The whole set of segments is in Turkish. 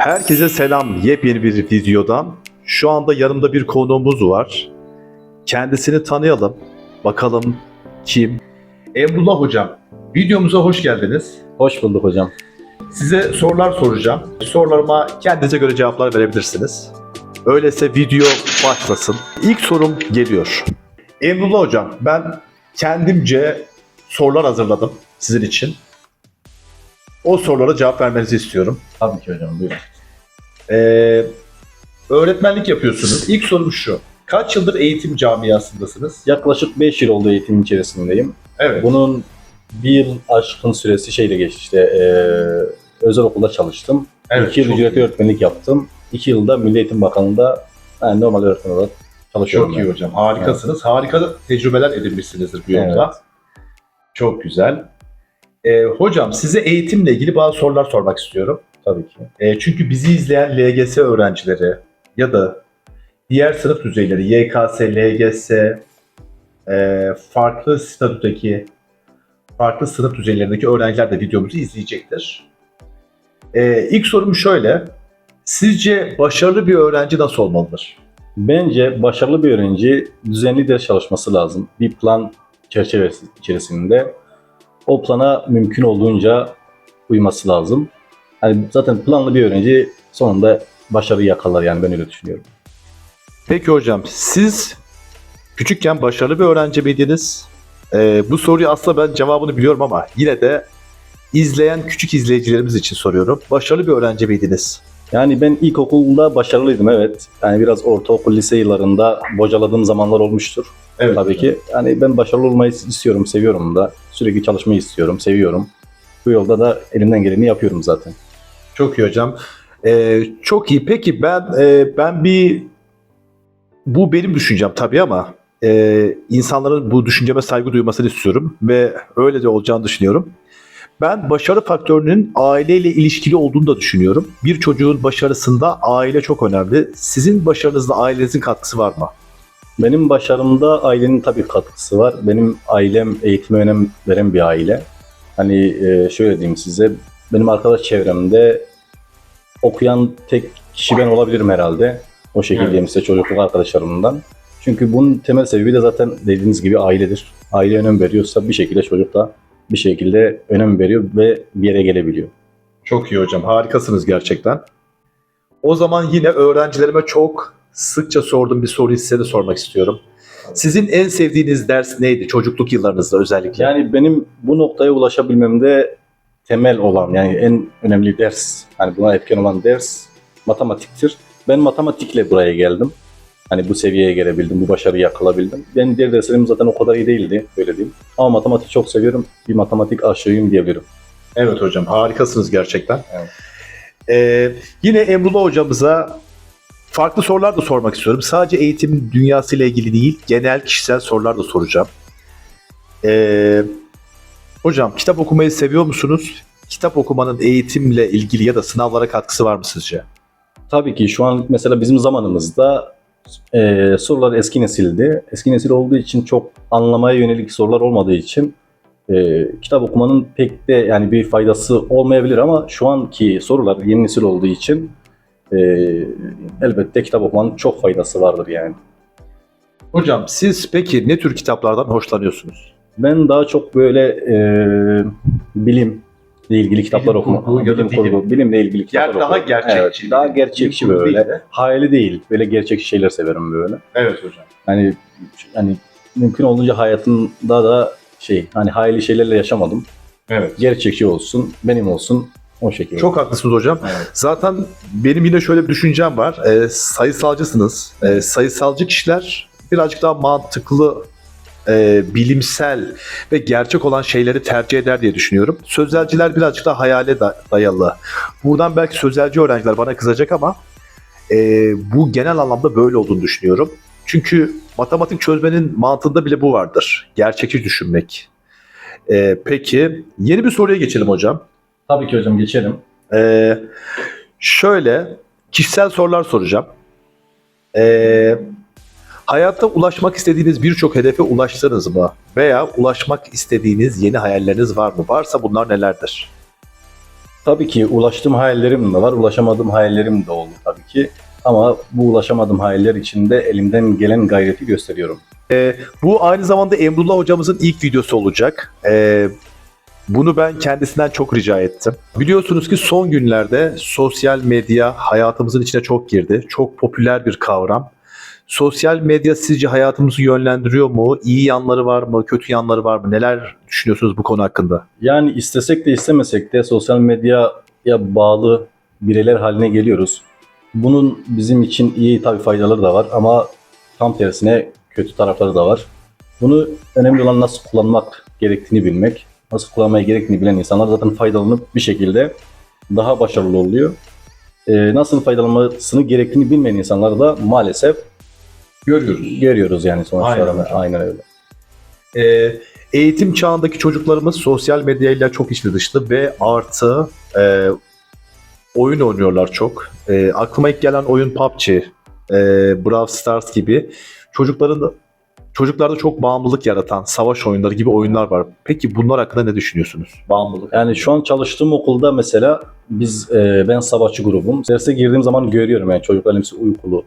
Herkese selam yepyeni bir videodan. Şu anda yanımda bir konuğumuz var. Kendisini tanıyalım. Bakalım kim? Emrullah Hocam, videomuza hoş geldiniz. Hoş bulduk hocam. Size sorular soracağım. Sorularıma kendinize göre cevaplar verebilirsiniz. Öyleyse video başlasın. İlk sorum geliyor. Emrullah Hocam, ben kendimce sorular hazırladım sizin için. O sorulara cevap vermenizi istiyorum. Tabii ki hocam buyurun. Ee, öğretmenlik yapıyorsunuz. İlk sorum şu. Kaç yıldır eğitim camiasındasınız? Yaklaşık 5 yıl oldu eğitim içerisindeyim. Evet. Bunun bir yıl aşkın süresi şeyle geçti işte eee, özel okulda çalıştım. evet 2 yıl ücretli iyi. öğretmenlik yaptım. 2 yılda Milli Eğitim Bakanlığı'nda yani normal öğretmen olarak çalışıyorum. Çok iyi ben. hocam. Harikasınız. Harika tecrübeler edinmişsinizdir bu yolda. Evet. Çok güzel. Ee, hocam size eğitimle ilgili bazı sorular sormak istiyorum. Tabii ki. Ee, çünkü bizi izleyen LGS öğrencileri ya da diğer sınıf düzeyleri YKS, LGS, e, farklı statüdeki farklı sınıf düzeylerindeki öğrenciler de videomuzu izleyecektir. Ee, ilk sorum şöyle. Sizce başarılı bir öğrenci nasıl olmalıdır? Bence başarılı bir öğrenci düzenli ders çalışması lazım. Bir plan çerçevesi içerisinde. O plana mümkün olduğunca uyması lazım. Yani zaten planlı bir öğrenci sonunda başarıyı yakalar yani ben öyle düşünüyorum. Peki hocam siz küçükken başarılı bir öğrenci miydiniz? Ee, bu soruyu aslında ben cevabını biliyorum ama yine de izleyen küçük izleyicilerimiz için soruyorum. Başarılı bir öğrenci miydiniz? Yani ben ilkokulda başarılıydım evet. Yani biraz ortaokul, lise yıllarında bocaladığım zamanlar olmuştur. Evet. Tabii ki. Yani ben başarılı olmayı istiyorum, seviyorum da. Sürekli çalışmayı istiyorum, seviyorum. Bu yolda da elimden geleni yapıyorum zaten. Çok iyi hocam. Ee, çok iyi. Peki ben e, ben bir bu benim düşüncem tabii ama e, insanların bu düşünceme saygı duymasını istiyorum ve öyle de olacağını düşünüyorum. Ben başarı faktörünün aileyle ilişkili olduğunu da düşünüyorum. Bir çocuğun başarısında aile çok önemli. Sizin başarınızda ailenizin katkısı var mı? Benim başarımda ailenin tabii katkısı var. Benim ailem eğitime önem veren bir aile. Hani e, şöyle diyeyim size, benim arkadaş çevremde okuyan tek kişi ben olabilirim herhalde. O şekilde Evet. size çocukluk arkadaşlarımdan. Çünkü bunun temel sebebi de zaten dediğiniz gibi ailedir. Aile önem veriyorsa bir şekilde çocuk da bir şekilde önem veriyor ve bir yere gelebiliyor. Çok iyi hocam. Harikasınız gerçekten. O zaman yine öğrencilerime çok sıkça sorduğum bir soruyu size de sormak istiyorum. Sizin en sevdiğiniz ders neydi çocukluk yıllarınızda özellikle? Yani benim bu noktaya ulaşabilmemde temel olan yani en önemli ders, hani buna etken olan ders matematiktir. Ben matematikle buraya geldim. Hani bu seviyeye gelebildim, bu başarıyı yakalabildim. Ben diğer derslerim zaten o kadar iyi değildi, öyle diyeyim. Ama matematik çok seviyorum. Bir matematik aşığıyım diyebilirim. Evet hocam harikasınız gerçekten. Evet. Ee, yine Emrullah hocamıza farklı sorular da sormak istiyorum. Sadece eğitim dünyası ile ilgili değil, genel kişisel sorular da soracağım. Ee, hocam kitap okumayı seviyor musunuz? Kitap okumanın eğitimle ilgili ya da sınavlara katkısı var mı sizce? Tabii ki şu an mesela bizim zamanımızda e, sorular eski nesildi. Eski nesil olduğu için çok anlamaya yönelik sorular olmadığı için e, kitap okumanın pek de yani bir faydası olmayabilir ama şu anki sorular yeni nesil olduğu için e, elbette kitap okumanın çok faydası vardır yani. Hocam siz peki ne tür kitaplardan hoşlanıyorsunuz? Ben daha çok böyle e, bilimle ilgili kitaplar Bilim okuma, kurgu bilim kurgu, bilimle ilgili kitaplar Yani daha gerçekçi. Evet, daha gerçekçi Bilim böyle. değil de. Hayali değil. Böyle gerçekçi şeyler severim böyle. Evet hocam. Hani hani mümkün olduğunca hayatımda da şey hani hayali şeylerle yaşamadım. Evet. Gerçekçi olsun, benim olsun o şekilde. Çok haklısınız hocam. Evet. Zaten benim yine şöyle bir düşüncem var. Ee, sayısalcısınız. Ee, sayısalcı kişiler birazcık daha mantıklı, e, bilimsel ve gerçek olan şeyleri tercih eder diye düşünüyorum. Sözelciler birazcık daha hayale da- dayalı. Buradan belki sözelci öğrenciler bana kızacak ama e, bu genel anlamda böyle olduğunu düşünüyorum. Çünkü matematik çözmenin mantığında bile bu vardır. Gerçekçi düşünmek. Ee, peki yeni bir soruya geçelim hocam. Tabii ki hocam geçelim. Ee, şöyle kişisel sorular soracağım. Ee, hayatta ulaşmak istediğiniz birçok hedefe ulaştınız mı? Veya ulaşmak istediğiniz yeni hayalleriniz var mı? Varsa bunlar nelerdir? Tabii ki ulaştığım hayallerim de var, ulaşamadığım hayallerim de oldu tabii ki. Ama bu ulaşamadığım hayaller için de elimden gelen gayreti gösteriyorum. Bu aynı zamanda Emrullah hocamızın ilk videosu olacak. Ee, bunu ben kendisinden çok rica ettim. Biliyorsunuz ki son günlerde sosyal medya hayatımızın içine çok girdi. Çok popüler bir kavram. Sosyal medya sizce hayatımızı yönlendiriyor mu? İyi yanları var mı? Kötü yanları var mı? Neler düşünüyorsunuz bu konu hakkında? Yani istesek de istemesek de sosyal medyaya bağlı bireyler haline geliyoruz. Bunun bizim için iyi tabii faydaları da var ama tam tersine kötü tarafları da var. Bunu önemli olan nasıl kullanmak gerektiğini bilmek. Nasıl kullanmaya gerektiğini bilen insanlar zaten faydalanıp bir şekilde daha başarılı oluyor. Ee, nasıl faydalanmasını gerektiğini bilmeyen insanlar da maalesef Görüyoruz. görüyoruz yani sonuçlarını. Aynen hocam. Aynen öyle. Ee, eğitim çağındaki çocuklarımız sosyal medyayla çok içli dışlı ve artı e, oyun oynuyorlar çok. E, aklıma ilk gelen oyun PUBG, e, Brawl Stars gibi çocukların çocuklarda çok bağımlılık yaratan savaş oyunları gibi oyunlar var. Peki bunlar hakkında ne düşünüyorsunuz? Bağımlılık. Yani şu an çalıştığım okulda mesela biz e, ben savaşçı grubum. Derse girdiğim zaman görüyorum yani çocukların hepsi uykulu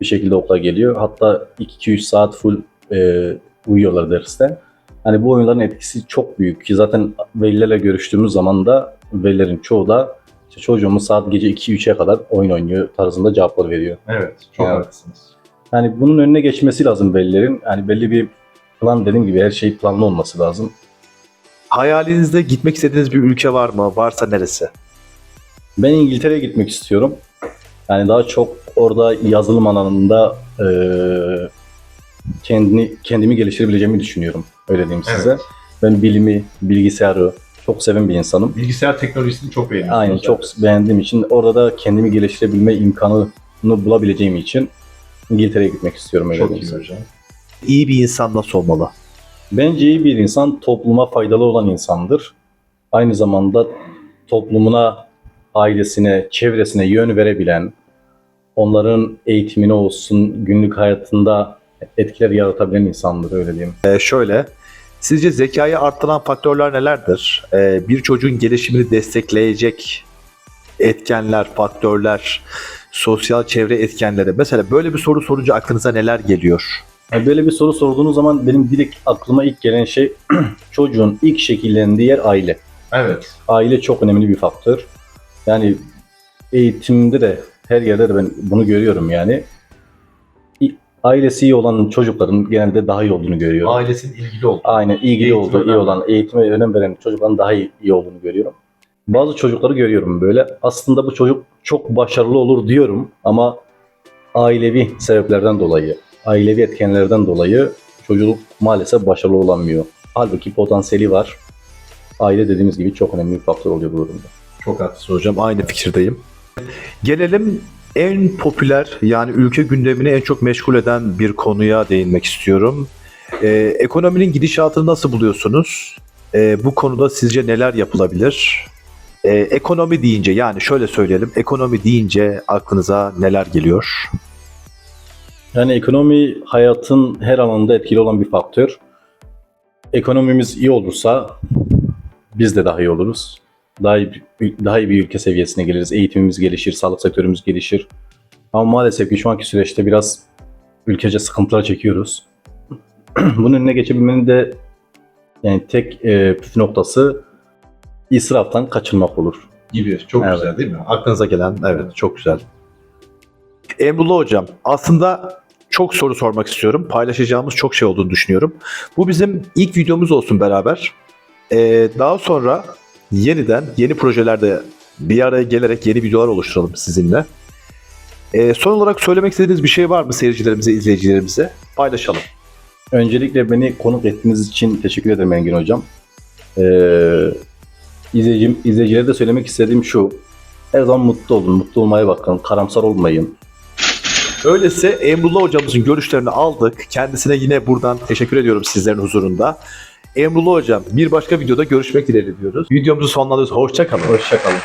bir şekilde okula geliyor. Hatta 2-3 saat full e, uyuyorlar derste. Hani bu oyunların etkisi çok büyük ki zaten velilerle görüştüğümüz zaman da velilerin çoğu da işte çocuğumuz saat gece 2-3'e kadar oyun oynuyor tarzında cevaplar veriyor. Evet, çok haklısınız. Yani bunun önüne geçmesi lazım velilerin. Yani belli bir plan dediğim gibi her şey planlı olması lazım. Hayalinizde gitmek istediğiniz bir ülke var mı? Varsa neresi? Ben İngiltere'ye gitmek istiyorum. Yani daha çok orada yazılım alanında eee, kendini kendimi geliştirebileceğimi düşünüyorum. Öyle diyeyim size. Evet. Ben bilimi, bilgisayarı çok seven bir insanım. Bilgisayar teknolojisini çok beğeniyorsunuz. Aynen çok beğendiğim için orada da kendimi geliştirebilme imkanını bulabileceğim için İngiltere'ye gitmek istiyorum öyle Çok diyeyim iyi size. hocam. İyi bir insan nasıl olmalı? Bence iyi bir insan topluma faydalı olan insandır. Aynı zamanda toplumuna, ailesine, çevresine yön verebilen, onların eğitimine olsun, günlük hayatında etkiler yaratabilen insandır öyle diyeyim. Ee, şöyle, sizce zekayı arttıran faktörler nelerdir? Ee, bir çocuğun gelişimini destekleyecek etkenler, faktörler, sosyal çevre etkenleri. Mesela böyle bir soru sorunca aklınıza neler geliyor? Böyle bir soru sorduğunuz zaman benim direkt aklıma ilk gelen şey çocuğun ilk şekillendiği yer aile. Evet. Aile çok önemli bir faktör. Yani eğitimde de her yerde de ben bunu görüyorum yani. Ailesi iyi olan çocukların genelde daha iyi olduğunu görüyorum. Ailesinin ilgili olduğu. Aynen ilgili olduğu, iyi önemli. olan, eğitime önem veren çocukların daha iyi, iyi olduğunu görüyorum. Bazı çocukları görüyorum böyle. Aslında bu çocuk çok başarılı olur diyorum ama ailevi sebeplerden dolayı, ailevi etkenlerden dolayı çocuk maalesef başarılı olamıyor. Halbuki potansiyeli var. Aile dediğimiz gibi çok önemli bir faktör oluyor bu durumda. Çok haklısın hocam. Aynı fikirdeyim. Gelelim en popüler yani ülke gündemini en çok meşgul eden bir konuya değinmek istiyorum. Ee, ekonominin gidişatını nasıl buluyorsunuz? Ee, bu konuda sizce neler yapılabilir? Ee, ekonomi deyince yani şöyle söyleyelim. Ekonomi deyince aklınıza neler geliyor? Yani ekonomi hayatın her alanında etkili olan bir faktör. Ekonomimiz iyi olursa biz de daha iyi oluruz. Daha iyi, bir- daha iyi bir ülke seviyesine geliriz. Eğitimimiz gelişir, sağlık sektörümüz gelişir. Ama maalesef ki şu anki süreçte biraz ülkece sıkıntılar çekiyoruz. Bunun önüne geçebilmenin de yani tek e, püf noktası israftan kaçınmak olur. Gibi. Çok Evet. güzel değil mi? Aklınıza gelen evet çok güzel. Emrullah hocam aslında çok soru sormak istiyorum. Paylaşacağımız çok şey olduğunu düşünüyorum. Bu bizim ilk videomuz olsun beraber. Ee, daha sonra yeniden yeni projelerde bir araya gelerek yeni videolar oluşturalım sizinle. Ee, son olarak söylemek istediğiniz bir şey var mı seyircilerimize, izleyicilerimize? Paylaşalım. Öncelikle beni konuk ettiğiniz için teşekkür ederim Engin Hocam. Ee, izleyicim, izleyicilere de söylemek istediğim şu. Her zaman mutlu olun, mutlu olmaya bakın, karamsar olmayın. Öyleyse Emrullah hocamızın görüşlerini aldık. Kendisine yine buradan teşekkür ediyorum sizlerin huzurunda. Emrullah hocam bir başka videoda görüşmek dileğiyle diyoruz. Videomuzu sonlandırıyoruz. Hoşça kalın. Hoşçakalın.